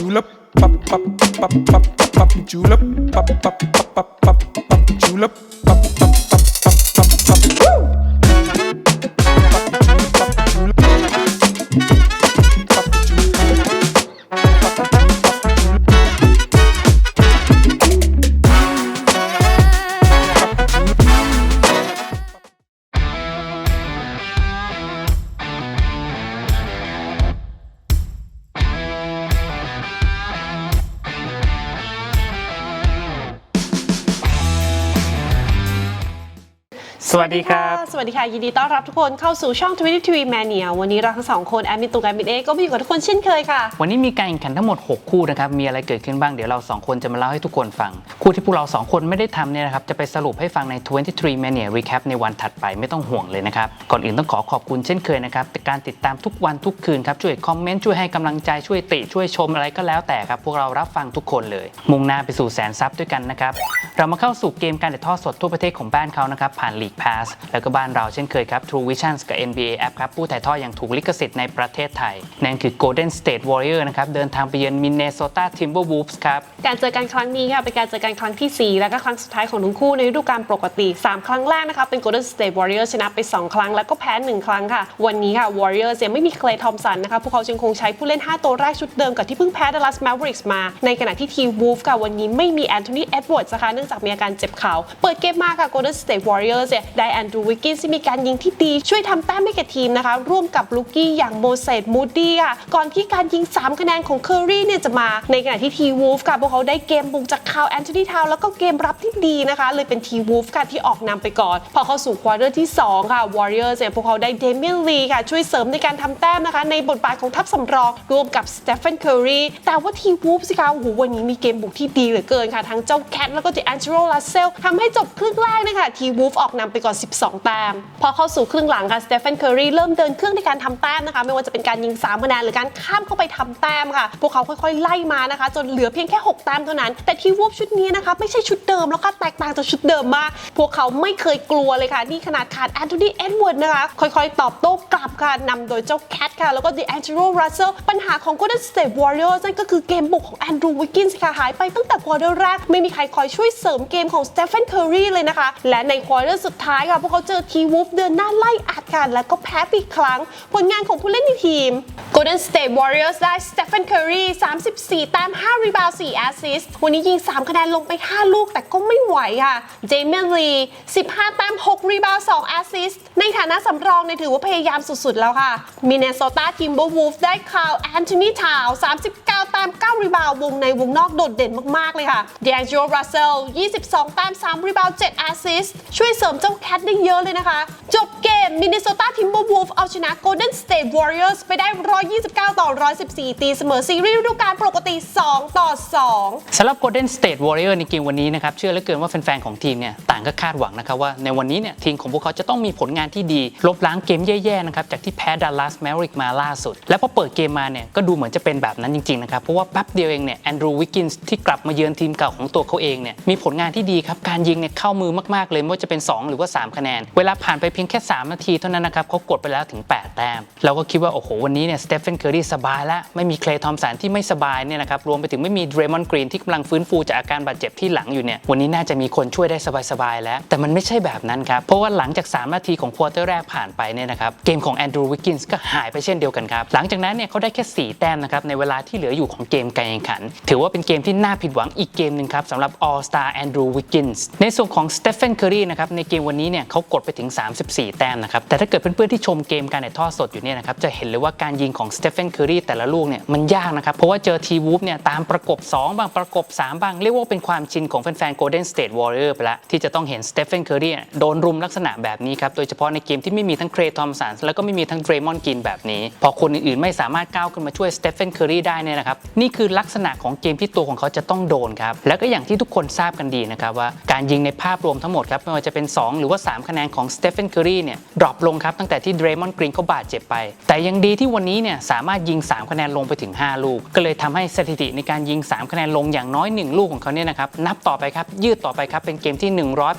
julep, julep, julep, pop ดีครับ สวัสดีค่ะ ยินดีต้อนรับทุกคนเข้าสู่ช่อง22 Mania วันนี้เราทั้งสองคน แอดมินตุกแอดมินเอก็มาอยู่กับทุกคนเช่นเคยค่ะ วันนี้มีการแข่งขันทั้งหมด 6 คู่นะครับ มีอะไรเกิดขึ้นบ้าง เดี๋ยวเรา 2 คนจะมาเล่าให้ทุกคนฟัง คู่ที่พวกเรา 2 คนไม่ได้ทำเนี่ยนะครับ จะไปสรุปให้ฟังใน 23 Mania Recap ในวันถัดไปไม่ต้องห่วงเลยนะครับ ก่อนอื่นต้องขอขอบคุณเช่นเคยนะครับแต่การติดตามทุกวันทุกคืนครับ ช่วยคอมเมนต์ช่วยให้กำลังใจช่วยติช่วยชมอะไรก็แล้วแต่ครับพวกเรารับฟังทุกคนเลย มุ่งหน้าไปสู่แสนซับด้วยกันนะครับเรามาเข้าสู่เกมการถ่ายทอดสดทั่วประเทศของบ้านเขานะครับผ่าน League Pass แล้วก็บ้านเราเช่นเคยครับ True Vision กับ NBA App ครับ ผู้ถ่ายทอดอย่างถูกลิขสิทธิ์ในประเทศไทย นั่นคือ Golden State Warrior นะครับ เดินทางไปเยือน Minnesota Timberwolves ครับ การเจอกันครั้งนี้ค่ะเป็นการเจอกันครั้งที่ 4 และก็ครั้งสุดท้ายของทั้งคู่ในฤดูกาลปกติ 3 ครั้งแรกนะคะเป็น Golden State Warriors ชนะไป 2 ครั้ง แล้วก็แพ้ 1 ครั้งค่ะ วันนี้ค่ะ Warriors ยังไม่มี Clay Thompson นะคะพวกเขายังคงใช้ผู้เล่น 5 ตัวแรกชุดเดิมกับที่เพิ่งแพ้ Dallas Mavericks มา ในขณะที่ทีม Wolves ค่ะวันนี้ไม่มี Anthony Edwards นะคะเนื่องจากมีอาการเจ็บเข่าเปิดเกมมาค่ะ Golden State Warriors เนี่ยได้ Andrew Wiggins ที่มีการยิงที่ดี ช่วยทำแต้มให้แก่ทีมนะคะ ร่วมกับลูกี้อย่างโมเสสมูดี้ค่ะ ก่อนที่การยิง 3 คะแนนของเคอรี่เนี่ยจะมา ในขณะที่ทีวูฟค่ะ พวกเขาได้เกมบุกจากคาวแอนโทนีทาวแล้วก็เกมรับที่ดีนะคะ เลยเป็นทีวูฟค่ะที่ออกนำไปก่อน พอเข้าสู่ควอเตอร์ที่ 2 ค่ะ Warriors เนี่ยพวกเขาได้เดเมียนลีค่ะช่วยเสริมในการทำแต้มนะคะ ในบทบาทของทัพสำรองร่วมกับสเตฟ a n นเคอรีแต่ว่าทีวูฟสิคะโอ้โหวันนี้มีเกมบุกที่ดีเหลือเกินค่ะทั้งเจ้าแคทแล้วก็เจแอนเจโรลาเซลทำให้จบครึ่งแรกนะคะทีวูฟออกนำไปก่อน12 แต้ม พอเข้าสู่ครึ่งหลังค่ะสเตฟ a n นเคอรีเริ่มเดินเครื่องในการทำแต้มนะคะ ไม่ว่าจะเป็นการยิง3คะแนนหรือการข้ามเข้าไปทำแต้มค่ะ พวกเขาค่อยๆ ไล่มานะคะ จนเหลือเพียงแค่ 6 แต้มเท่านั้น แต่ที่วูฟชุดนี้นะคะไม่ใช่ชุดเดิมแล้วก็แตกต่างจากชุดเดิมมาก พวกเขาไม่เคยกลัวเลยค่ะนี่ขนาดขาดแอนโทนีเอ็ดเวิร์ดนะคะค่อยๆ ตอบโต้กลับค่ะนำโดยเจ้าแคทค่ะแล้วก็ดิแอนเจโรรัสเซลปัญหาของ Golden State Warriors นั่นก็คือเกมบุกของแอนดรูวิกกินส์ค่ะหายไปตั้งแต่ควอเตอร์แรกไม่มีใครคอยช่วยเสริมเกมของสเตฟ a n นเคอรีเลยนะคะและในควอเตอร์สุดท้ายค่ะพวกเขาเจอทีวูฟเดินหน้าไล่อัดกัน แล้วก็แพ้อีกครั้ง ผลงานของผู้เล่นในทีม Golden State Warriors ได้ Stephen Curry 34 แต้ม 5 รีบาวด์4แอสซิสต์วันนี้ยิง 3 คะแนนลงไป 5 ลูกแต่ก็ไม่ไหวค่ะ Damian Lee 15 แต้ม 6 รีบาวด์2แอสซิสต์ในฐานะสำรองเนี่ยถือว่าพยายามสุดๆ แล้วค่ะ Minnesota Timberwolves ได้คาวแอนโทนีทาว39แต้ ม 9 รีบาววงในวงนอกโดดเด่นมากๆเลยค่ะ D'Angelo Russell 22 แต้ม 3 รีบาว 7 แอสซิสช่วยเสริมเจ้าแคทได้เยอะเลยนะคะ จบเกม Minnesota Timberwolves เอาชนะ Golden State Warriors ไปได้ 129 ต่อ 114 ตีเสมอซีรีส์ฤดูกาลปกติ 2 ต่อ 2สำหรับ Golden State Warrior ในเกมวันนี้นะครับ เชื่อเหลือเกินว่าแฟนๆของทีมเนี่ยต่างก็คาดหวังนะครับว่าในวันนี้เนี่ยทีมของพวกเขาจะต้องมีผลงานที่ดีลบล้างเกมแย่ๆนะครับจากที่แพ้ Dallas Mavericks มาล่าสุด และพอเปิดเกมมาเนี่ยก็ดูเหมือนจะเป็นแบบนั้นจริงๆนะครับราะว่าแป๊บเดียวเองเนี่ยแอนดรูวิกกินส์ที่กลับมาเยือนทีมเก่าของตัวเขาเองเนี่ยมีผลงานที่ดีครับ การยิงเนี่ยเข้ามือมากๆเลยไม่ว่าจะเป็น 2 หรือว่า 3 คะแนน เวลาผ่านไปเพียงแค่ 3 นาทีเท่านั้นนะครับเขากดไปแล้วถึง 8 แต้ม เราก็คิดว่า โอ้โห วันนี้เนี่ยสเตฟ a n นเคอรีสบายแล้วไม่มีเคลย์ทอมสันที่ไม่สบายเนี่ยนะครับรวมไปถึงไม่มีเดรมอนกรีนที่กำลังฟื้นฟูจากอาการบาดเจ็บที่หลังอยู่เนี่ยวันนี้น่าจะมีคนช่วยได้สบายๆแล้ว แต่มันไม่ใช่แบบนั้นครับเพราะว่าหลังจาก 3 นาทีของควอเตอร์แรกผ่านไปเนี่ยนะครับเกมของแอนดรูวิกกินส์ก็หายไปเช่นเดียวกันครับหลังจากนั้นเนี่ยเขาได้แค่ 4 แต้มนะครับในเวลาที่เหลืออยู่ของเกมการแข่งขัน ถือว่าเป็นเกมที่น่าผิดหวังอีกเกมหนึ่งครับสำหรับ All Star Andrew Wiggins ในส่วนของ Stephen Curry นะครับในเกมวันนี้เนี่ยเขากดไปถึง 34 แต้มนะครับแต่ถ้าเกิดเพื่อนๆที่ชมเกมการถ่ายทอดสดอยู่เนี่ยนะครับจะเห็นเลยว่าการยิงของ Stephen Curry แต่ละลูกเนี่ยมันยากนะครับเพราะว่าเจอทีวูฟเนี่ยตามประกบ 2 บ้างประกบ 3 บ้าง เรียกว่าเป็นความชินของแฟนๆ Golden State Warrior ไปแล้วที่จะต้องเห็น Stephen Curry โดนรุมลักษณะแบบนี้ครับโดยเฉพาะในเกมที่ไม่มีทั้งเครย์ทอมสันแล้วก็ไม่มีทั้งเดรมอนกินแบบนี้ พอคนอื่นๆไม่สามารถก้าวขึ้นมาช่วย Stephen Curry ได้เนี่ยนะครับนี่คือลักษณะของเกมที่ตัวของเขาจะต้องโดนครับ แล้วก็อย่างที่ทุกคนทราบกันดีนะครับว่าการยิงในภาพรวมทั้งหมดครับไม่ว่าจะเป็น 2 หรือว่า 3 คะแนนของสเตฟ e นเคอรีเนี่ยดรอปลงครับตั้งแต่ที่เดรมอนกรีนเขาบาดเจ็บไป แต่ยังดีที่วันนี้เนี่ยสามารถยิง 3 คะแนนลงไปถึง 5 ลูก ก็เลยทำให้สถิติในการยิง 3 คะแนนลงอย่างน้อย 1 ลูกของเขาเนี่ยนะครับนับต่อไปครับยืดต่อไปครับเป็นเกมที่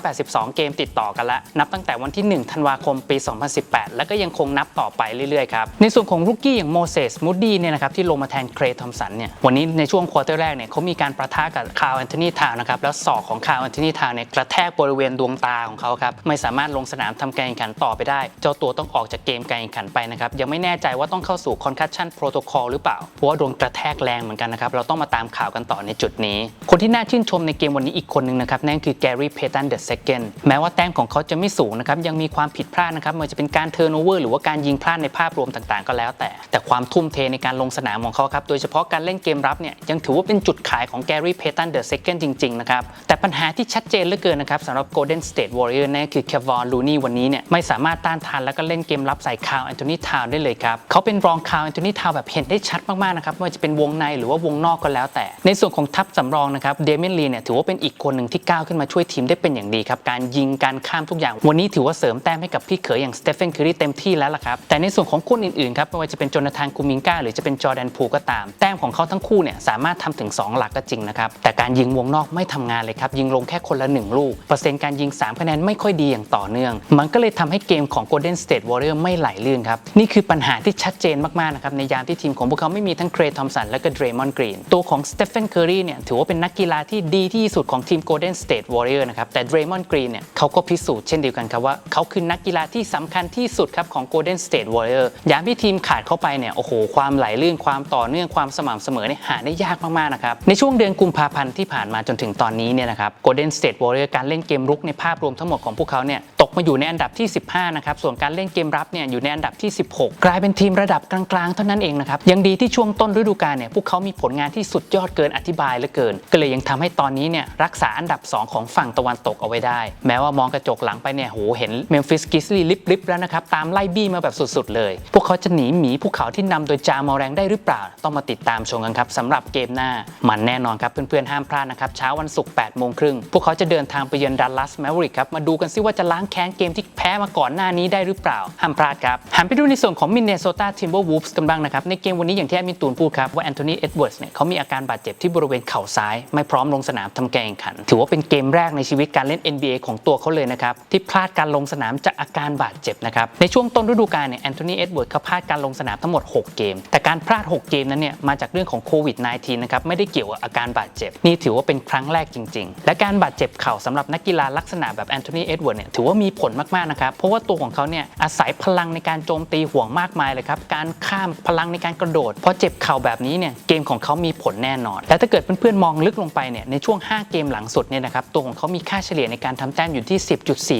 182 เกมติดต่อกันละนับตั้งแต่วันที่ 1 ธันวาคมปี 2018 แล้วก็ยังคงนับต่อไปเรื่อยๆครับในส่วนของรุกกี้อย่างโมเสสมูดดี้เนี่ยนะครับที่ลงมาแทนเครทอมสันเนี่ยวันนี้ในช่วงควอเตอร์แรกเนี่ยเขามีการประทะกับคาร์แอนโทนีทาวนะครับแล้วศอกของคาร์แอนโทนีทาวเนี่ยกระแทกบริเวณดวงตาของเขาครับไม่สามารถลงสนามทำการแข่งขันต่อไปได้ เจ้าตัวต้องออกจากเกมการแข่งขันไปนะครับยังไม่แน่ใจว่าต้องเข้าสู่ concussion protocol หรือเปล่าเพราะว่าโดนกระแทกแรงเหมือนกันนะครับเราต้องมาตามข่าวกันต่อในจุดนี้ คนที่น่าชื่นชมในเกมวันนี้อีกคนหนึ่งนะครับนั่นคือแกรี่เพตันเดอะเซคันแม้ว่าแต้มของเขาจะไม่สูงนะครับยังมีความผิดพลาดนะครับไม่ว่าจะเป็นการเทิร์นโอเวอร์หรือว่าการยิงพลาดในภาพรวมต่างๆ ก็แล้วแต่ แต่ความทุ่มเทในการลงสนามของเขาครับโดยเฉพาะการเล่นเกมรับเนี่ยยังถือว่าเป็นจุดขายของแกรี่เพตันเดอะเซคันจริง ๆ นะครับ แต่ปัญหาที่ชัดเจนเหลือเกินนะครับสำหรับ Golden State Warrior นั่นคือเควอนลูนี่วันนี้เนี่ยไม่สามารถต้านทานแล้วก็เล่นเกมรับใส่คาร์ลแอนโทนีทาวได้เลยครับเขาเป็นรองคาร์ลแอนโทนีทาวแบบเห็นได้ชัดมากๆนะครับไม่ว่าจะเป็นวงในหรือว่าวงนอกก็แล้วแต่ ในส่วนของทัพสำรองนะครับเดเมนลีเนี่ยถือว่าเป็นอีกคนหนึ่งที่ก้าวขึ้นมาช่วยทีมได้เป็นอย่างดีครับการยิงการข้ามทุกอย่าง วันนี้ถือว่าเสริมแต้มให้กับพี่เขยอย่างสเตฟ e นค r รีเต็มที่แล้วล่ะครับแต่ในส่วนของคนอื่นๆครับไม่ว่าจะเป็นโจนาธานกูมิงกาหรือจะเป็นจอแดนพูก็ตามแต้มของเขาทั้งคู่เนี่ยสามารถทำถึง 2 หลักก็จริงนะครับ แต่การยิงวงนอกไม่ทำงานเลยครับ ยิงลงแค่คนละ 1 ลูก เปอร์เซ็นต์การยิง 3 คะแนนไม่ค่อยดีอย่างต่อเนื่อง มันก็เลยทำให้เกมของ Golden State Warrior ไม่ไหลลื่นครับ นี่คือปัญหาที่ชัดเจนมากๆนะครับในยามที่ทีมของพวกเขาไม่มีทั้งเครย์ทอมสันและก็เดรมอนกรีนตัวของสเตฟ e นเคอรีเนี่ยถือว่าเป็นนักกีฬาที่ดีที่สุดของทีม Golden State Warrior นะครับแต่เดรมอนกรีนเนี่ยเขาก็พิสูจน์เช่นเดียวกันครับว่าเขาคือนักกีฬาที่สำคัญที่สุดครับของ Golden State Warrior ยามที่ทีมขาดเข้าไปเนี่ยโอ้โหความไหลลื่นความต่อเนื่องความสม่ำเสมอเนี่ยหาได้ยากมากๆนะครับในช่วงเดือนกุมภาพันธ์ที่ผ่านมาจนถึงตอนนี้เนี่ยนะครับ Golden State Warrior การเล่นเกมรุกในภาพรวมทั้งหมดของพวกเขาเนี่ยต มาอยู่ในอันดับที่ 15 นะครับ ส่วนการเล่นเกมรับเนี่ยอยู่ในอันดับที่ 16 กลายเป็นทีมระดับกลางๆ เท่านั้นเองนะครับ ยังดีที่ช่วงต้นฤดูกาลเนี่ยพวกเขามีผลงานที่สุดยอดเกินอธิบายเหลือเกิน ก็เลยยังทำให้ตอนนี้เนี่ยรักษาอันดับ 2 ของฝั่งตะวันตกเอาไว้ได้ แม้ว่ามองกระจกหลังไปเนี่ยโหเห็นเมมฟิสกิสลีลิบๆแล้วนะครับตามไล่บี้มาแบบสุดๆเลย พวกเขาจะหนีหมีภูเขาที่นำโดยจามอแรงได้หรือเปล่า ต้องมาติดตามชมกันครับสำหรับเกมหน้ามันแน่นอนครับเพื่อนๆห้ามพลาดนะครับเช้าวันศุกร์8โมงครึ่งพวกเขาจะเดินทางไปเยือนดัลลัสแมวริกครับมาดูกันซิว่าจะล้างแค้นเกมที่แพ้มาก่อนหน้านี้ได้หรือเปล่า ห้ามพลาดครับ หันไปดูในส่วนของมินเนโซตาทิมเบอร์วูฟส์กันบ้างนะครับ ในเกมวันนี้อย่างที่แอดมินตูนพูดครับ ว่าแอนโทนีเอ็ดเวิร์ดเนี่ยเขามีอาการบาดเจ็บที่บริเวณเข่าซ้าย ไม่พร้อมลงสนามทำการแข่งขัน ถือว่าเป็นเกมแรกในชีวิตการเล่น NBA ของตัวเขาเลยนะครับที่พลาดการลงสนามจากอาการบาดเจ็บนะครับในช่วงต้นฤดูกาลเนี่ยแอนโทนีเอ็ดเวิร์ดเขาพลาดการลงสนามทั้งหมด 6 เกม แต่การพลาด 6 เกมนั้นเนี่ยมาจากเรื่องของโควิด -19 นะครับไม่ได้เกี่ยวกับอาการบาดเจ็บ นี่ถือว่าเป็นครั้งแรกจริง ๆ และการบาดเจ็บเข่าสำหรับนักกีฬาลักษณะแบบแอนโทนีเอ็ดเวิร์ดเนี่ยถือว่ามีผลมากๆนะครับ เพราะว่าตัวของเขาเนี่ยอาศัยพลังในการโจมตีห่วงมากมายเลยครับ การข้ามพลังในการกระโดดพอเจ็บเข่าแบบนี้เนี่ยเกมของเขามีผลแน่นอน และถ้าเกิดเพื่อนๆมองลึกลงไปเนี่ยในช่วง 5 เกมหลังสุดเนี่ยนะครับตัวของเขามีค่าเฉลี่ยในการทำแต้มอยู่ที่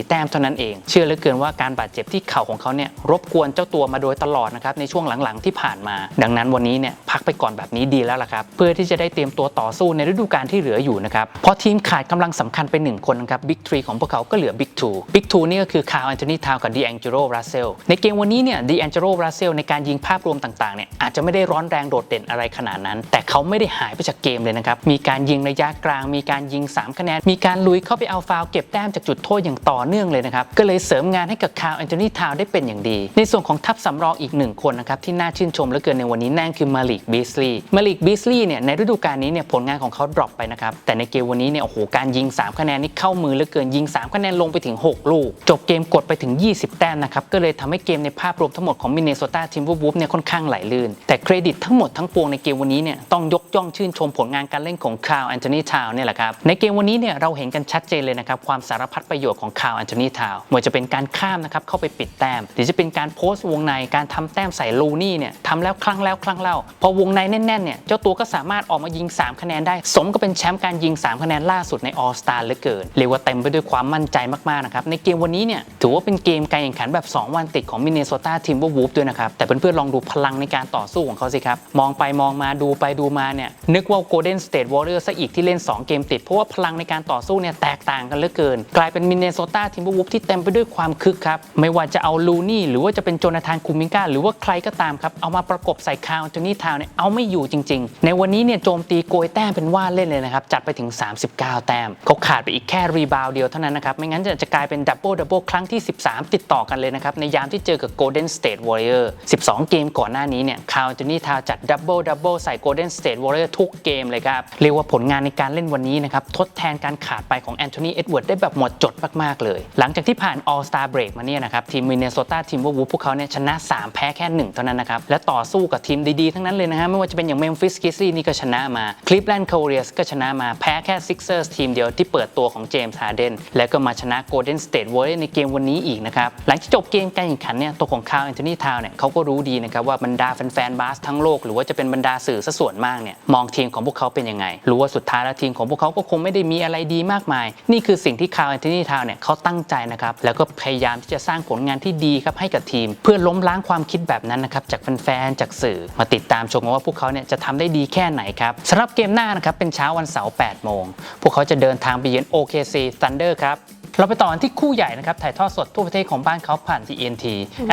10.4 แต้มเท่านั้นเอง เชื่อเหลือเกินว่าการบาดเจ็บที่เข่าของเขาเนี่ยรบกวนเจ้าตัวมาโดยตลอดนะครับในช่วงหลังๆที่ผ่านมา ดังนั้นวันนี้เนี่ยพักไปก่อนแบบนี้ดีแล้วล่ะครับเพื่อที่จะได้เตรียมตัวต่อสู้ในฤดูกาลที่เหลืออยู่นะครับเพราะทีมขาดกำลังสำคัญไปหนึ่งคนนะครับบิ๊กทรีของพวกเขาก็เหลือบิ๊กทูบิ๊กทูนี่ก็คือคาร์ลแอนโทนีทาวกับดีแองเจโรรัสเซลในเกมวันนี้เนี่ยดีแองเจโรรัสเซลในการยิงภาพรวมต่างๆเนี่ยอาจจะไม่ได้ร้อนแรงโดดเด่นอะไรขนาดนั้น แต่เขาไม่ได้หายไปจากเกมเลยนะครับ มีการยิงระยะกลาง มีการยิง 3 คะแนน มีการลุยเข้าไปเอาฟาวล์เก็บแต้มจากจุดโทษอย่างต่อเนื่องเลยนะครับ ก็เลยเสริมงานให้กับคาร์ลแอนโทนีทาวได้เป็นอย่างดี ในส่วนของทัพสำรองอีกหนึ่งคนนะครับที่น่าชื่นชมเหลือเกินในวันนี้นั่นคือมาลิกบิสลีย์มาลิกบิสลีย์เนี่ยในฤดูกาลนี้เนี่ยผลงานของเขาดรอปไปนะครับแต่ในเกมวันนี้เนี่ยโอ้โหการยิง 3 คะแนนนี่เข้ามือเหลือเกินยิง 3 คะแนนลงไปถึง 6 ลูกจบเกมกดไปถึง 20 แต้มนะครับก็เลยทำให้เกมในภาพรวมทั้งหมดของมินเนโซตาทิมเบอร์วูฟเนี่ยค่อนข้างไหลลื่น แต่เครดิตทั้งหมดทั้งปวงในเกมวันนี้เนี่ยต้องยกย่องชื่นชมผลงานการเล่นของคาร์ลแอนโทนีทาวเนี่ยแหละครับในเกมวันนี้เนี่ยเราเห็นกันชัดเจนเลยนะครับความสารพัดประโยชน์ของคาร์ลแอนโทนีทาวไม่ว่าจะเป็นการข้ามนะครับเข้าไปปิดแต้มหรือจะเป็นการโพสต์วงในการทำแต้มใส่ลูนี่เนี่ยทำแล้วครั้งแล้วครั้งเล่าพอวงในแน่นๆเนี่ยเจ้าตัวก็สามารถออกมายิง 3 คะแนนได้ สมกับเป็นแชมป์การยิง 3 คะแนนล่าสุดในออสตาเหลือเกินเรียกว่าเต็มไปด้วยความมั่นใจมากๆนะครับในเกมวันนี้เนี่ยถือว่าเป็นเกมการแข่งขันแบบ 2 วันติดของมินเนโซตาทิมเบอร์วูฟด้วยนะครับ แต่เพื่อนๆลองดูพลังในการต่อสู้ของเขาสิครับ มองไปมองมาดูไปดูมาเนี่ยนึกว่า Golden State Warriors ซะอีกที่เล่น 2 เกมติด เพราะว่าพลังในการต่อสู้เนี่ยแตกต่างกันเหลือเกิน กลายเป็นมินเนโซตาทิมเบอร์วูฟที่เต็มไปด้วยความคึกครับไม่ว่าจะเอาลูนี่หรือว่าจะเป็นโจนาธานคูมิงกาหรือว่าใครก็ตามครับเอามาประกบใส่คาวจนี่ทาวเนี่ยเอาไม่อยู่จริง ๆ ในวันนี้เนี่ยโจมตีโกยแต้มเป็นว่าเล่นเลยนะครับจัดไปถึง 39 แต้มเขาขาดไปอีกแค่รีบาวเดียวเท่านั้นนะครับไม่งั้นจะจะกลายเป็นดับเบิลดับเบิลครั้งที่ 13 ติดต่อกันเลยนะครับ ในยามที่เจอกับ Golden State Warrior 12 เกมก่อนหน้านี้เนี่ยคาวจนี่ทาวจัดดับเบิลดับเบิลใส่ Golden State Warrior ทุกเกมเลยครับ เรียกว่าผลงานในการเล่นวันนี้นะครับ ทดแทนการขาดไปของแอนโทนีเอ็ดเวิร์ดได้แบบหมดจดมาก ๆ เลย หลังจากที่ผ่าน All Star Break มาเนี่ยนะครับทีมมินเนโซตาทีมวูฟพวกเขาเนี่ยชนะ 3 แพ้แค่ 1 เท่านั้นนะครับและต่อสู้กับทีมดีๆทั้งนั้นเลยนะฮะไม่ว่าจะเป็นอย่าง Memphis Grizzlies นี่ก็ชนะมา Cleveland Cavaliers ก็ชนะมาแพ้แค่ Sixers ทีมเดียวที่เปิดตัวของเจมส์ฮาร์เดนแล้วก็มาชนะ Golden State Warriors ในเกมวันนี้อีกนะครับ หลังจากจบเกมการแข่งขันเนี่ยตัวของคาร์แอนโทนีทาวเนี่ยเขาก็รู้ดีนะครับว่าบรรดาแฟนๆบาสทั้งโลก หรือว่าจะเป็นบรรดาสื่อซะส่วนมากเนี่ยมองทีมของพวกเขาเป็นยังไง รู้ว่าสุดท้ายแล้วทีมของพวกเขาก็คงไม่ได้มีอะไรดีมากมาย นี่คือสิ่งที่คาร์แอนโทนีทาวเนี่ยเขาตั้งใจนะครับแล้วก็พยายามที่จะสร้างผลงานที่ดีครับให้กับทีม เพื่อล้มล้างความคิดแบบนั้นนะครับจากแฟนๆจากสื่อมาติดตามชมว่าพวกเขาเนี่ยจะทำได้ดีแค่ไหนครับสำหรับเกมหน้านะครับเป็นเช้าวันเสาร์8โมงพวกเขาจะเดินทางไปเยือน OKC Thunder ครับ เราไปต่อกันที่คู่ใหญ่นะครับ ถ่ายทอดสดทั่วประเทศของบ้านเขาผ่าน TNT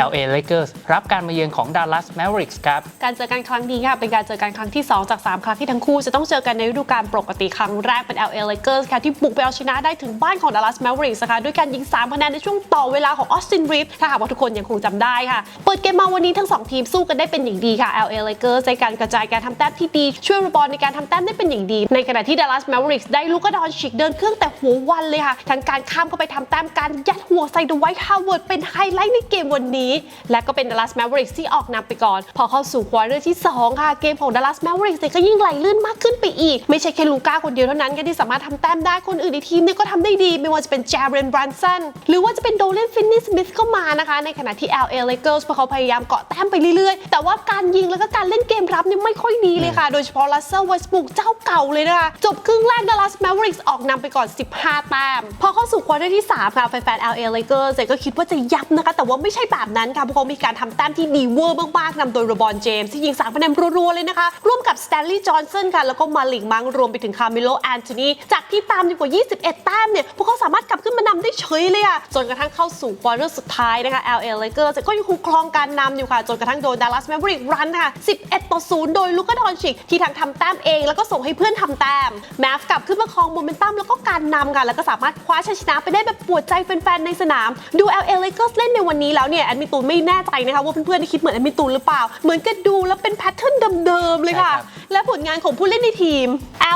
LA Lakers รับการมาเยือนของ Dallas Mavericks ครับการเจอกันครั้งนี้ค่ะเป็นการเจอกันครั้งที่ 2 จาก 3 ครั้งที่ทั้งคู่จะต้องเจอกันในฤดูกาลปกติครั้งแรกเป็น LA Lakers ค่ะที่บุกไปเอาชนะได้ถึงบ้านของ Dallas Mavericks นะคะด้วยการยิง3คะแนนในช่วงต่อเวลาของ Austin Reeves ถ้าหากว่าทุกคนยังคงจำได้ค่ะเปิดเกมมาวันนี้ทั้ง 2 ทีมสู้กันได้เป็นอย่างดีค่ะ LA Lakers ในการกระจายการทำแต้มที่ดี ช่วยรีบอลในการทำแต้มได้เป็นอย่างดี ในขณะที่ Dallas Mavericks ได้ลูกกระดอนฉีกเดินเครื่องแต่หัววันเลยค่ะทั้งการข้ามเข้าไปทำแต้มการยัดหัวใส่ดไวท์ฮาวเวิร์ดเป็นไฮไลท์ในเกมวันนี้ และก็เป็น Dallas Mavericks ที่ออกนำไปก่อน พอเข้าสู่ควอเตอร์ที่ 2 ค่ะ เกมของ Dallas Mavericks เนี่ยก็ยิ่งไหลลื่นมากขึ้นไปอีก ไม่ใช่แค่ลูก้าคนเดียวเท่านั้นที่สามารถทำแต้มได้คนอื่นในทีมเนี่ยก็ทำได้ดี ไม่ว่าจะเป็น Jaren Brunson หรือว่าจะเป็น Dorian Finney-Smith ก็มานะคะ ในขณะที่ LA Lakers พวกเขาพยายามเกาะแต้มไปเรื่อยๆ แต่ว่าการยิงแล้วก็การเล่นเกมรับเนี่ยไม่ค่อยดีเลยค่ะ โดยเฉพาะ Russell Westbrook เจ้าเก่าเลยนะคะ จบครึ่งแรก Dallas Mavericks ออกนำไปก่อน 15 แต้ม พอเข้าสู่ควอเตอร์ที่ 3 ค่ะ แฟนๆ LA Lakers เนี่ยก็คิดว่าจะยับนะคะ แต่ว่าไม่ใช่แบบนั้นค่ะพวกเขามีการทำแต้มที่ดีเวอร์มากๆนำโดยโรบอนเจมส์ที่ยิง3คะแนนรัวๆ เลยนะคะ ร่วมกับสแตนลีย์จอห์นสันค่ะ แล้วก็มาลิกมังรวมไปถึงคาร์เมโลแอนโทนีจากที่ตามอยู่กว่า 21 แต้มเนี่ย พวกเขาสามารถกลับขึ้นมานำได้เฉยเลยอะจนกระทั่งเข้าสู่ควอเตอร์สุดท้ายนะคะ LA Lakers ก็ยังคงครองการนำอยู่ค่ะจนกระทั่งโดน Dallas Mavericks รันค่ะ 11 ต่อ 0 โดยลูกาดอนชิกที่ทั้งทำแต้มเอง แล้วก็ส่งให้เพื่อนทำแต้มแมฟกลับขึ้นมาครองโมเมนตัมแล้วก็การนำค่ะแล้วก็สามารถคว้าชัยชนะไปได้แบบปวดใจแฟนๆในสนาม ดู LA Lakers เล่นในวันนี้แล้วเนี่ยแอดมินตูนไม่แน่ใจนะคะว่าเพื่อนๆได้คิดเหมือนแอดมินตูนหรือเปล่า เหมือนกับดูแล้วเป็นแพทเทิร์นเดิมๆเลยค่ะใช่ครับและผลงานของผู้เล่นในทีม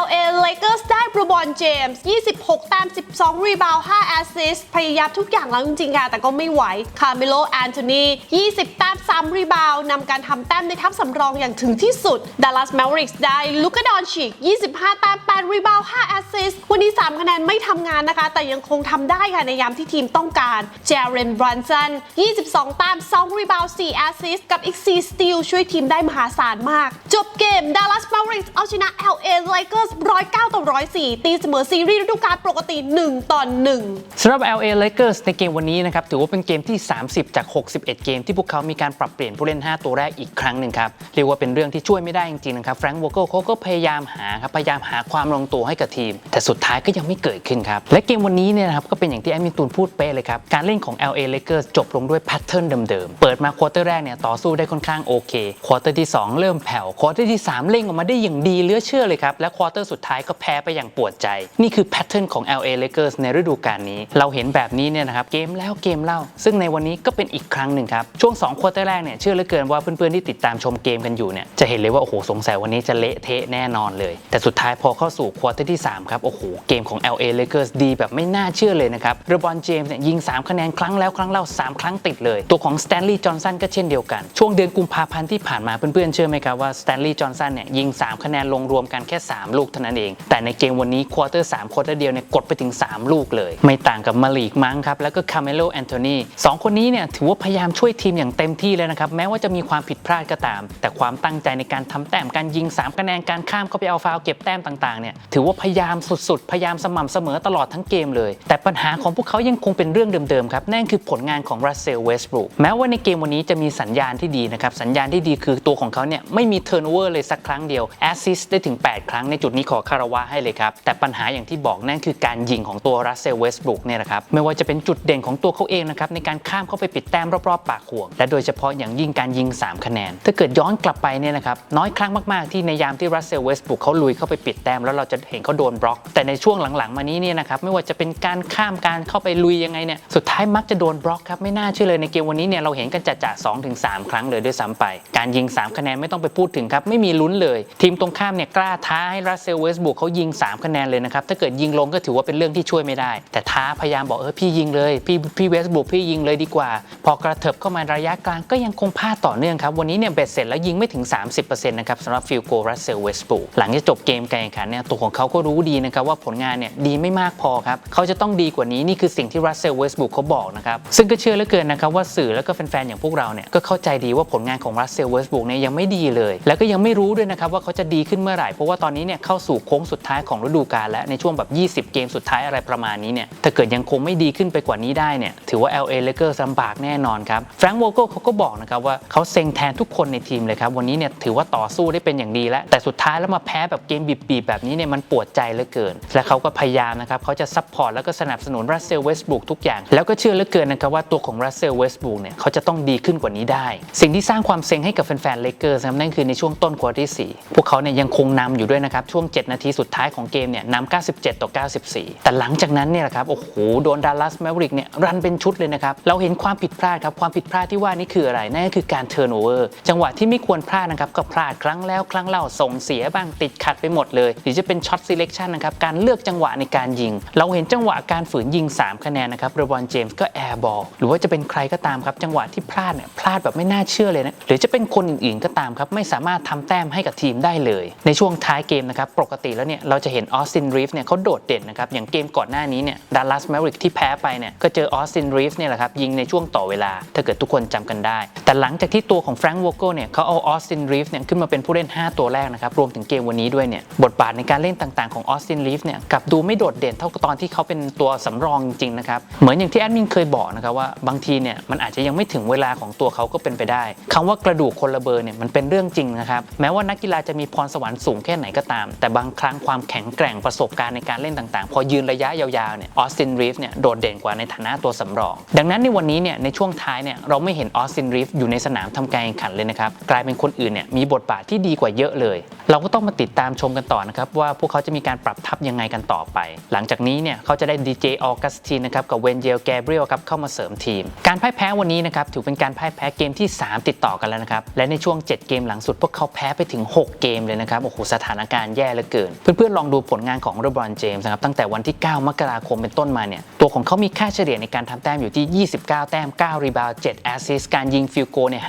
LA Lakers ได้บรูบอนเจมส์26 แต้ม 12 รีบาวด์5แอสซิสต์พยายามทุกอย่างแล้วจริงๆค่ะ แต่ก็ไม่ไหว คาร์เมโลแอนโทนี20 แต้ม 3 รีบาวด์นำการทำแต้มในทัพสำรองอย่างถึงที่สุด Dallas Mavericks ได้ลูกาดอนชิก 25 แต้ม 8 รีบาวด์5แอสซิสต์วันนี้ 3 คะแนนไม่ทำงานนะคะ แต่ยังคงทำได้ค่ะในยามที่ทีมต้องการ Jaren Brunson 22ต้ม2 รีบาวด์ 4 แอสซิสต์กับอีก 4 สตีลช่วยทีมได้มหาศาลมาก จบเกม Dallas Mavericks เอาชนะ LA Lakers 109 ต่อ 104 ตีเสมอซีรีส์ฤดูกาลปกติ 1 ต่อ 1สำหรับ LA Lakers ในเกมวันนี้นะครับถือว่าเป็นเกมที่ 30 จาก 61 เกมที่พวกเขามีการปรับเปลี่ยนผู้เล่น 5 ตัวแรกอีกครั้งหนึ่งครับเรียกว่าเป็นเรื่องที่ช่วยไม่ได้จริงๆนะครับแฟรงค์วอเกลเขาก็พยายามหาครับพยายามหาความลงตัวให้กับทีม แต่สุดท้ายก็ยังไม่เกิดขึ้นครับและเกมวันนี้เนี่ยนะครับก็เป็นอย่างที่แอดมินตูนพูดเป๊ะเลยครับ การเล่นของ LA Lakers จบลงด้วยแพทเทิร์นเดิมๆ เปิดมาควอเตอร์แรกเนี่ยต่อสู้ได้ค่อนข้างโอเค ควอเตอร์ที่ 2 เริ่มแผ่ว ควอเตอร์ที่ 3 เล่งออกมาได้อย่างดีเลือเชื่อเลยครับ และควอเตอร์สุดท้ายก็แพ้ไปอย่างปวดใจ นี่คือแพทเทิร์นของ LA Lakers ในฤดูกาลนี้ เราเห็นแบบนี้เนี่ยนะครับเกมแล้วเกมเล่า ซึ่งในวันนี้ก็เป็นอีกครั้งหนึ่งครับ ช่วง2ควอเตอร์แรกเนี่ยเชื่อเหลือเกินว่าเพื่อนๆที่ติดตามชมเกมกันอยู่เนี่ยจะเห็นเลยว่าโอ้โหสงสัยวันนี้จะเละเทะแน่นอนเลย แต่สุดท้ายพอเข้าสู่ควอเตอร์ที่3ครับโอ้โหเกมของ LA Lakers ดีแบบไม่น่าเชื่อเลยนะครับเรบอนเจมส์เนี่ยยิง 3 คะแนนครั้งแล้วครั้งเล่า 3 ครั้งติดเลย ตัวของสแตนลีย์จอห์นสันก็เช่นเดียวกัน ช่วงเดือนกุมภาพันธ์ที่ผ่านมาเพื่อนๆเชื่อไหมครับว่าสแตนลีย์จอห์นสันเนี่ยยิง 3 คะแนนลงรวมกันแค่ 3 ลูกเท่านั้นเอง แต่ในเกมวันนี้ควอเตอร์3ควอเตอร์เดียวเนี่ยกดไปถึง 3 ลูกเลย ไม่ต่างกับมาลีกมั้งครับแล้วก็คาเมโลแอนโทนีสองคนนี้เนี่ยถือว่าพยายามช่วยทีมอย่างเต็มที่เลยนะครับแม้ว่าจะมีความผิดพลาดก็ตาม แต่ความตั้งใจในการทำแต้มการยิง 3 คะแนนการข้ามเข้าไปเอาฟาวเก็บแต้มต่างๆเนี่ยถือว่าพยายามสุดๆ พยายามสม่ำเสมอตลอดทั้งเกมเลย แต่ปัญญหาของพวกเขายังคงเป็นเรื่องเดิมๆครับนั่นคือผลงานของรัสเซลเวสบรูกแม้ว่าในเกมวันนี้จะมีสัญญาณที่ดีนะครับสัญญาณที่ดีคือตัวของเขาเนี่ยไม่มีเทิร์นเวอร์เลยสักครั้งเดียวแอสซิสได้ถึง 8 ครั้งในจุดนี้ขอคารวะให้เลยครับแต่ปัญหาอย่างที่บอกนั่นคือการยิงของตัวรัสเซลเวสบรูกเนี่ยนะครับไม่ว่าจะเป็นจุดเด่นของตัวเขาเองนะครับในการข้ามเข้าไปปิดแต้มรอบๆปากห่วงและโดยเฉพาะอย่างยิ่งการยิง 3 คะแนน ถ้าเกิดย้อนกลับไปเนี่ยนะครับน้อยครั้งมากๆที่ในยามที่รัสเซลเวสบรูกเขาลุยเข้าไปปิดแต้มแล้วเราจะเห็นเขาโดนบล็อก แต่ในช่วงหลังๆมานี้เนี่ยนะครับไม่ว่าจะเป็นการข้ามการเข้าไปลุยยังไงเนี่ยสุดท้ายมักจะโดนบล็อกครับไม่น่าเชื่อเลยในเกมวันนี้เนี่ยเราเห็นกันจัดจ่าสองถึงสามครั้งเลยด้วยซ้ำไป การยิง 3 คะแนนไม่ต้องไปพูดถึงครับไม่มีลุ้นเลย ทีมตรงข้ามเนี่ยกล้าท้าให้รัสเซลเวสบรูกเขายิง 3 คะแนนเลยนะครับถ้าเกิดยิงลงก็ถือว่าเป็นเรื่องที่ช่วยไม่ได้ แต่ท้าพยายามบอกเออพี่ยิงเลยพี่พี่เวสบรูกพี่ยิงเลยดีกว่า พอกระเถิบเข้ามาระยะกลางก็ยังคงพลาดต่อเนื่องครับวันนี้เนี่ยเบ็ดเสร็จแล้วยิงไม่ถึง 30%นะครับสำหรับฟิลโกรัสเซลเวสบรูกหลังจากจบเกมการแข่งขันเนี่ยตัวของเขาก็รู้ดีนะครับว่าผลงานเนี่ยดีไม่มากพอครับเขาจะต้องดกว่านี้นี่คือสิ่งที่รัสเซลเวสบรูกเขาบอกนะครับซึ่งก็เชื่อเหลือเกินนะครับว่าสื่อแล้วก็แฟนๆอย่างพวกเราเนี่ยก็เข้าใจดีว่าผลงานของรัสเซลเวสบรูกเนี่ยยังไม่ดีเลย แล้วก็ยังไม่รู้ด้วยนะครับว่าเขาจะดีขึ้นเมื่อไหร่เพราะว่าตอนนี้เนี่ยเข้าสู่โค้งสุดท้ายของฤดูกาลและในช่วงแบบ 20 เกมสุดท้ายอะไรประมาณนี้เนี่ยถ้าเกิดยังคงไม่ดีขึ้นไปกว่านี้ได้เนี่ยถือว่า LA Lakers ลำบากแน่นอนครับแฟรงค์วอลโกเขาก็บอกนะครับว่าเขาเซ็งแทนทุกคนในทีมเลยครับวันนี้เนี่ยถือว่าต่อสู้ได้เป็นอย่างดีแล้ว แต่สุดท้ายแล้วมาแพ้แบบเกมบีบๆแบบนี้เนี่ยมันปวดใจเหลือเกิน และเขาก็พยายามนะครับเขาจะซัพพอร์ตแล้วก็สนับสนุนรัสเซลเวสบรูกทุกอย่าง แล้วก็เชื่อเหลือเกินนะครับว่าตัวของรัสเซลเวสบรูกเนี่ยเขาจะต้องดีขึ้นกว่านี้ได้ สิ่งที่สร้างความเซ็งให้กับแฟนๆเลเกอร์นะครับนั่นคือในช่วงต้นควอเตอร์ที่สี่พวกเขาเนี่ยยังคงนำอยู่ด้วยนะครับช่วง 7 นาทีสุดท้ายของเกมเนี่ยนำ97 ต่อ 94 แต่หลังจากนั้นเนี่ยแหละครับโอ้โหโดนดัลลัสแมวริกเนี่ยรันเป็นชุดเลยนะครับเราเห็นความผิดพลาดครับความผิดพลาดที่ว่านี่คืออะไรนั่นก็คือการเทิร์นโอเวอร์จังหวะที่ไม่ควรพลาดนะครับก็พลาดครั้งแล้วครั้งเล่าส่งเสียบ้างติดขัดไปหมดเลย หรือจะเป็นช็อตซีเลคชันนะครับการเลือกจังหวะในการยิง เราเห็นจังหวะการฝืนยิง 3 คะแนนนะครับเรบอนเจมส์ก็แอร์บอลหรือว่าจะเป็นใครก็ตามครับจังหวะที่พลาดเนี่ยพลาดแบบไม่น่าเชื่อเลยนะหรือจะเป็นคนอื่นๆก็ตามครับไม่สามารถทำแต้มให้กับทีมได้เลย ในช่วงท้ายเกมนะครับปกติแล้วเนี่ยเราจะเห็นออสตินรีฟเนี่ยเขาโดดเด่นนะครับอย่างเกมก่อนหน้านี้เนี่ยดัลลัสแมริกที่แพ้ไปเนี่ยก็เจอออสตินรีฟเนี่ยแหละครับยิงในช่วงต่อเวลา ถ้าเกิดทุกคนจำกันได้ แต่หลังจากที่ตัวของแฟรงค์วอลโกเนี่ยเขาเอาออสตินรีฟเนี่ยขึ้นมาเป็นผู้เล่น 5 ตัวแรกนะครับรวมถึงเกมวันนี้ด้วยเนี่ยบทบาทในการเล่นต่างๆของออสตินรีฟเนี่ยกลับดูไม่โดดเด่นเท่ากับตอนที่เขาเป็นตัวสำรองจริงๆนะครับ เหมือนอย่างที่แอดมินเคยบอกนะครับว่าบางทีเนี่ยมันอาจจะยังไม่ถึงเวลาของตัวเขาก็เป็นไปได้คำว่ากระดูกคนละเบอร์เนี่ยมันเป็นเรื่องจริงนะครับ แม้ว่านักกีฬาจะมีพรสวรรค์สูงแค่ไหนก็ตาม แต่บางครั้งความแข็งแกร่งประสบการณ์ในการเล่นต่างๆ พอยืนระยะยาวๆเนี่ยออสตินรีฟเนี่ยโดดเด่นกว่าในฐานะตัวสำรอง ดังนั้นในวันนี้เนี่ยในช่วงท้ายเนี่ยเราไม่เห็นออสตินรีฟอยู่ในสนามทำการแข่งขันเลยนะครับกลายเป็นคนอื่นเนี่ยมีบทบาทที่ดีกว่าเยอะเลย เราก็ต้องมาติดตามชมกันต่อนะครับว่าพวกเขาจะมีการปรับทัพยังไงกันต่อไป หลังจากนี้เนี่ยเขาจะได้ดีเจออกัสตินนะครับกับเวนเจลแกเบรียลครับเข้ามาเสริมทีม การพ่ายแพ้วันนี้นะครับถือเป็นการพ่ายแพ้เกมที่ 3 ติดต่อกันแล้วนะครับและในช่วง 7 เกมหลังสุดพวกเขาแพ้ไปถึง 6 เกมเลยนะครับโอ้โหสถานการณ์แย่เหลือเกิน เพื่อนๆลองดูผลงานของเรบรอนเจมส์นะครับตั้งแต่วันที่ 9 มกราคมเป็นต้นมาเนี่ยตัวของเขามีค่าเฉลี่ยในการทำแต้มอยู่ที่ 29 แต้ม 9 รีบาวด์7แอสซิสการยิงฟิลโกเนี่ย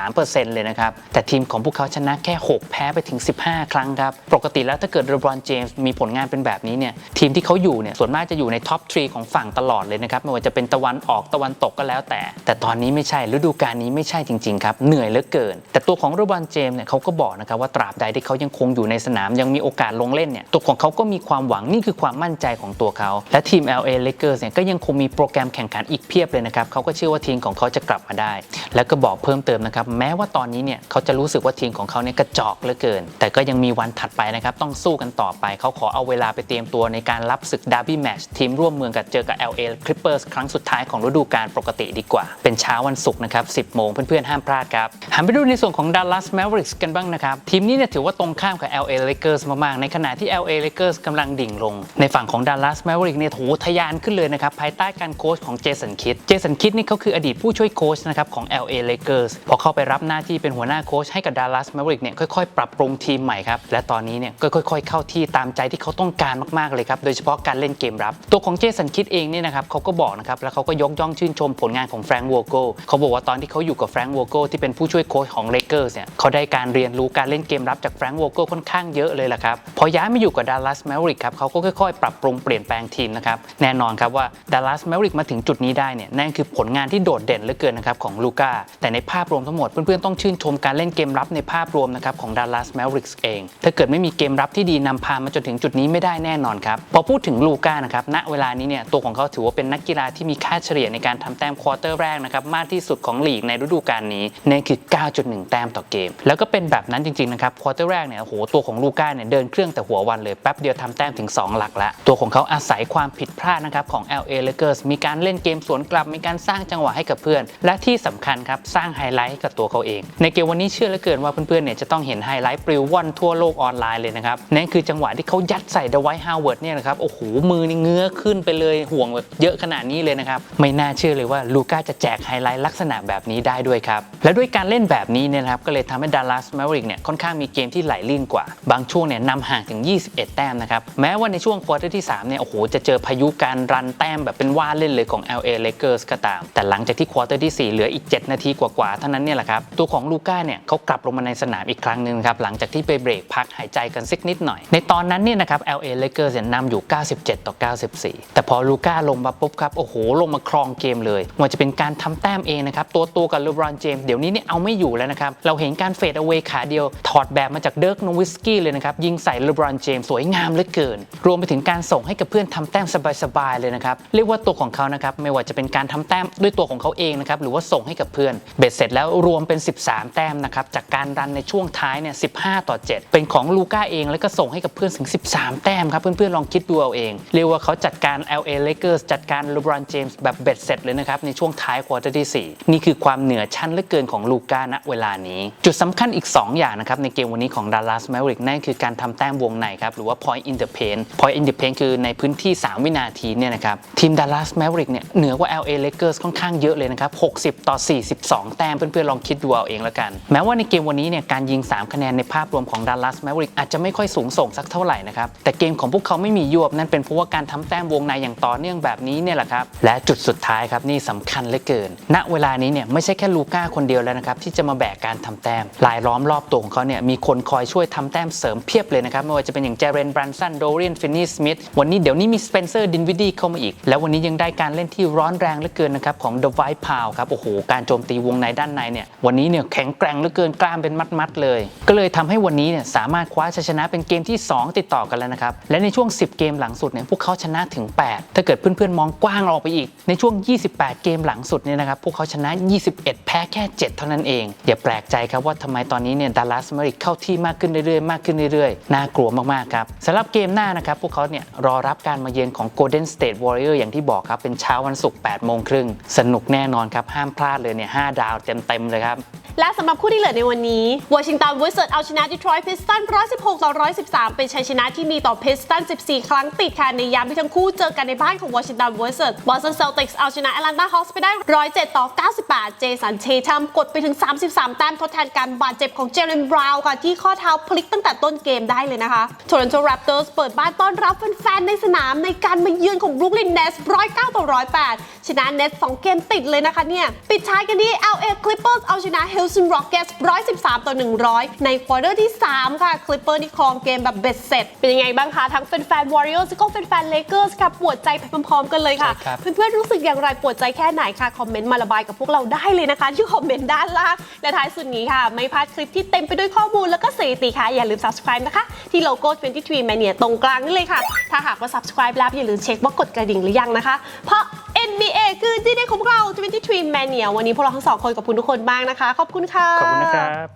53%เลยนะครับแต่ทีมของพวกเขาชนะแค่ 6 แพ้ไปถึง 15 ครั้งครับปกติแล้วถ้าเกิดเรบรอนเจมส์มีผลงานเป็นแบบนี้เนี่ยทีมที่เขาอยู่เนี่ยส่วนมากจะอยู่ในท็อปทรีของฝั่งตลอดเลยนะครับไม่ว่าจะเป็นตะวันออกตะวันตกก็แล้วแต่ แต่ตอนนี้ไม่ใช่ฤดูกาลนี้ไม่ใช่จริงๆครับเหนื่อยเหลือเกิน แต่ตัวของเรบรอนเจมส์เนี่ยเขาก็บอกนะครับว่าตราบใดที่เขายังคงอยู่ในสนามยังมีโอกาสลงเล่นเนี่ยตัวของเขาก็มีความหวังนี่คือความมั่นใจของตัวเขา และทีม LA Lakers เนี่ยก็ยังคงมีโปรแกรมแข่งขันอีกเพียบเลยนะครับเขาก็เชื่อว่าทีมของเขาจะกลับมาได้ แล้วก็บอกเพิ่มเติมนะครับแม้ว่าตอนนี้เนี่ยเขาจะรู้สึกว่าทีมของเขาเนี่ยกระจอกเหลือเกิน แต่ก็ยังมีวันถัดไปนะครับต้องสู้กันต่อไปเขาขอเอาเวลาไปเตรียมตัวในการรับศึกดาร์บี้แมชทีมร่วมเมืองกับเจอกับ LA Clippers ครั้งสุดท้ายของฤดูกาลปกติดีกว่า เป็นเช้าวันศุกร์นะครับ 10 โมงเพื่อนๆ ห้ามพลาดครับหันไปดูในส่วนของ Dallas Mavericks กันบ้างนะครับ ทีมนี้เนี่ยถือว่าตรงข้ามกับ LA Lakers มากๆ ในขณะที่ LA Lakers กำลังดิ่งลง ในฝั่งของ Dallas Mavericks เนี่ยโหทะยานขึ้นเลยนะครับภายใต้การโค้ชของเจสันคิดเจสันคิดนี่เขาคืออดีตผู้ช่วยโค้ชนะครับของ LA Lakers พอเข้าไปรับหน้าที่เป็นหัวหน้าโค้ชให้กับ Dallas Mavericks เนี่ยค่อยๆ ปรับปรุงทีมใหม่ครับและตอนนี้เนี่ยก็ค่อย ๆ เข้าที่ตามใจที่เขาต้องการมากๆเลยครับโดยเฉพาะการเล่นเกมรับตัวของเจสันคิดเองเนี่ยนะครับเขาก็บอกนะครับแล้วเขาก็ยกย่องชื่นชมผลงานของแฟรงค์วอโกเขาบอกว่าตอนที่เขาอยู่กับแฟรงค์วอโกที่เป็นผู้ช่วยโค้ชของ Lakers เนี่ยเขาได้การเรียนรู้การเล่นเกมรับจากแฟรงค์วอโกค่อนข้างเยอะเลยแหละครับพอย้ายมาอยู่กับ Dallas Mavericks ครับเขาก็ค่อยๆ ปรับปรุงเปลี่ยนแปลงทีมนะครับแน่นอนครับว่า Dallas Mavericks มาถึงจุดนี้ได้เนี่ยนั่นคือผลงานที่โดดเด่นเหลือเกินนะครับของลูก้าแต่ในภาพรวมทั้งหมดเพื่อนๆต้องชื่นชมการเล่นเกมรับในภาพรวมนะครับของ Dallas Mavericks เอง ถ้าเกิดไม่มีเกมรับที่ดีนำพามาจนถึงจุดนี้ไม่ได้แน่นอนครับพอพูดถึงลูก้านะครับณเวลานี้เนี่ยตัวของเขาถือว่าเป็นนักกีฬาที่มีค่าเฉลี่ยในการทำแต้มควอเตอร์แรกนะครับมากที่สุดของลีกในฤดูกาลนี้นั่นคือ 9.1 แต้มต่อเกม แล้วก็เป็นแบบนั้นจริงๆนะครับควอเตอร์แรกเนี่ยโอ้โหตัวของลูก้าเนี่ยเดินเครื่องแต่หัววันเลยแป๊บเดียวทำแต้มถึง 2 หลักล้วตัวของเขาอาศัยความผิดพลาดนะครับของ LA Lakers มีการเล่นเกมสวนกลับมีการสร้างจังหวะให้กับเพื่อน และที่สำคัญครับสร้างไฮไลท์ให้กับตัวเขาเอง ในเกมวันนี้เชื่อเหลือเกินว่าเพื่อนๆเนี่ยจะต้องเห็นไฮไลท์ปลิวว่อนทั่วโลกออนไลน์เลยนะครับนั่นคือจังหวะที่เขายัดใส่เดวายฮาวเวิร์ดเนี่ยนะครับโอ้โหมือนี่เงื้อขึ้นึ้นไปเลยห่วงแบบเยอะขนาดนี้เลยนะครับ ไม่น่าเชื่อเลยว่าลูก้าจะแจกไฮไลท์ลักษณะแบบนี้ได้ด้วยครับ และด้วยการเล่นแบบนี้เนี่ยนะครับก็เลยทำให้ดัลลัสแมวริกเนี่ยค่อนข้างมีเกมที่ไหลลื่นกว่า บางช่วงเนี่ยนำห่างถึง 21 แต้มนะครับแม้ว่าในช่วงควอเตอร์ที่3เนี่ยโอ้โหจะเจอพายุการรันแต้มแบบเป็นว่าเล่นเลยของ LA Lakers ก็ตาม แต่หลังจากที่ควอเตอร์ที่ 4 เหลืออีก 7 นาทีกว่าๆเท่านั้นเนี่ยแหละครับตัวของลูก้าเนี่ยเขากลับลงมาในสนามอีกครั้งหนึ่งครับหลังจากที่ไปเบรกพักหายใจกันสักนิดหน่อย ในตอนนั้นเนี่ยนะครับ LA Lakers เนี่ยนำอยู่ 97 ต่อ 94แต่พอลูก้าลงมาปุ๊บครับ โอ้โห ลงมาครองเกมเลยไว่าจะเป็นการทำแต้มเองนะครับ ตัวตัวกับเลบรอนเจมส์เดี๋ยวนี้เนี่ยเอาไม่อยู่แล้วนะครับ เราเห็นการเฟดเอาไว้ขาเดียว ถอดแบบมาจากเดิร์กโนวิสกี้เลยนะครับ ยิงใส่เลบรอนเจมส์สวยงามเหลือเกิน รวมไปถึงการส่งให้กับเพื่อนทำแต้มสบายๆเลยนะครับ เรียกว่าตัวของเขานะครับไม่ว่าจะเป็นการทำแต้มด้วยตัวของเขาเองนะครับหรือว่าส่งให้กับเพื่อนเบ็ดเสร็จแล้วรวมเป็น 13 แต้มนะครับจากการรันในช่วงท้ายเนี่ย15 ต่อ 7 เป็นของลูก้าเองแล้วก็ส่งให้กับเพื่อนถึง 13 แต้มครับเพื่อนๆลองคิดดูเอาเองเรียกว่าเขาจัดการ LA Lakers จัดการเลบรอนเจมส์แบบเบ็ดเสร็จเลยนะครับ ในช่วงท้ายควอเตอร์ที่ 4 นี่คือความเหนือชั้นเหลือเกินของลูก้าณเวลานี้ จุดสำคัญอีก 2 อย่างนะครับ ในเกมวันนี้ของ Dallas Maverick นั่นคือการทำแต้มวงในครับ หรือว่า point in the paint point in the paint คือในพื้นที่ 3 วินาทีเนี่ยนะครับ ทีม Dallas Maverick เนี่ยเหนือกว่า LA Lakers ค่อนข้างเยอะเลยนะครับ 60 ต่อ 42 แต้มเพื่อนๆลองคิดดูเอาเองแล้วกัน แม้ว่าในเกมวันนี้เนี่ยการยิง 3 คะแนนในภาพรวมของ Dallas Maverick อาจจะไม่ค่อยสูงส่งสักเท่าไหร่นะครับแต่เกมของพวกเขาไม่มียวบนั่นเป็นเพราะว่าการทำแต้มวงงในอย่างต่อเนื่องแบบนี้เนี่ยแหละครับ และจุดสุดท้ายครับนี่สำคัญเหลือเกิน ณ เวลานี้เนี่ยไม่ใช่แค่ลูก้าคนเดียวแล้วนะครับที่จะมาแบกการทำแต้มลายล้อมรอบตัวของเขาเนี่ยมีคนคอยช่วยทำแต้มเสริมเพียบเลยนะครับไม่ว่าจะเป็นอย่างเจเรนบรันสันโดเรียนฟินนี่สมิธวันนี้เดี๋ยวนี้มีสเปนเซอร์ดินวิดีเข้ามาอีก แล้ววันนี้ยังได้การเล่นที่ร้อนแรงเหลือเกินนะครับของเดอะไวท์พาวครับโอ้โหการโจมตีวงในด้านในเนี่ยวันนี้เนี่ยแข็งแกร่งเหลือเกินกล้ามเป็นมัดๆเลย ก็เลยทำให้วันนี้เนี่ยสามารถคว้าชัยชนะเป็นเกมที่ 2 ติดต่อกันแล้วนะครับและในช่วง 10 เกมหลังสุดเนี่ยพวกเขาชนะถึง8 ถ้าเกิดเพื่อนๆมองกว้างออกไปอีก ในช่วง 28 เกมหลังสุดเนี่ยนะครับพวกเขาชนะ 21 แพ้แค่ 7 เท่านั้นเอง อย่าแปลกใจครับว่าทำไมตอนนี้เนี่ยดัลลัสมาริกเข้าที่มากขึ้นเรื่อยๆมากขึ้นเรื่อยๆ น่ากลัวมากๆครับสำหรับเกมหน้านะครับพวกเขาเนี่ยรอรับการมาเยือนของ Golden State Warrior อย่างที่บอกครับเป็นเช้าวันศุกร์8โมงครึ่งสนุกแน่นอนครับห้ามพลาดเลยเนี่ย5ดาวเต็มๆเลยครับและสำหรับคู่ที่เหลือในวันนี้วอชิงตันวิสเซ r ร์เอาชนะดีทรอยต์พิสตัน116 ต่อ 113 เป็นชัยชนะที่มีต่อพิสตัน 14 ครั้งติดค่ะในยามที่ทั้งคู่เจอกันในบ้านของวอชิงตันเวิสเซ r ร์บอสตันเซลติกส์เอาชนะแอตแลนตาฮอสไปได้ 107 ต่อ 98 เจสันเททัมกดไปถึง 33 แต้มทดแทนการบาดเจ็บของเจเรนบราวน์ค่ะ ที่ข้อเท้าพลิกตั้งแต่ต้นเกมได้เลยนะคะโทรอนโตแรปเตอร์สเปิดบ้านต้อนรับแฟนๆในสนามในการมาเยือนของบรุกลินเนส109ต่อ108 ชนะเนส2เกมติดเลยนะคะเนี่ยปิดท้ายกันที่ LA Clippers เอาชนะ Houston Rockets 113 ต่อ 100 ในควอเตอร์ที่ 3 ค่ะ Clippers นี่ครองเกมแบบเบ็ดเสร็จ เป็นยังไงบ้างคะ ทั้งแฟนๆ Warriors ก็แฟนๆ Lakers ค่ะปวดใจไปพร้อมๆกันเลยค่ะ ใช่ครับ เพื่อนๆรู้สึกอย่างไรปวดใจแค่ไหนค่ะคอมเมนต์มาระบายกับพวกเราได้เลยนะคะ ที่คอมเมนต์ด้านล่างและท้ายสุดนี้ค่ะ ไม่พลาดคลิปที่เต็มไปด้วยข้อมูลแล้วก็สถิติค่ะ อย่าลืม subscribe นะคะ ที่โลโก้ 23 Mania ตรงกลางนี่เลยค่ะ ถ้าหากว่า subscribe แล้วอย่าลืมเช็คว่ากดกระดิ่งหรือยังนะคะ เพราะ NBA คือที่เด็ดของพวกเรา 23 Mania วันนี้พวกเราทั้งสองคนขอบคุณทุกคนมากนะคะขอบคุณค่ะ ขอบคุณนะครับ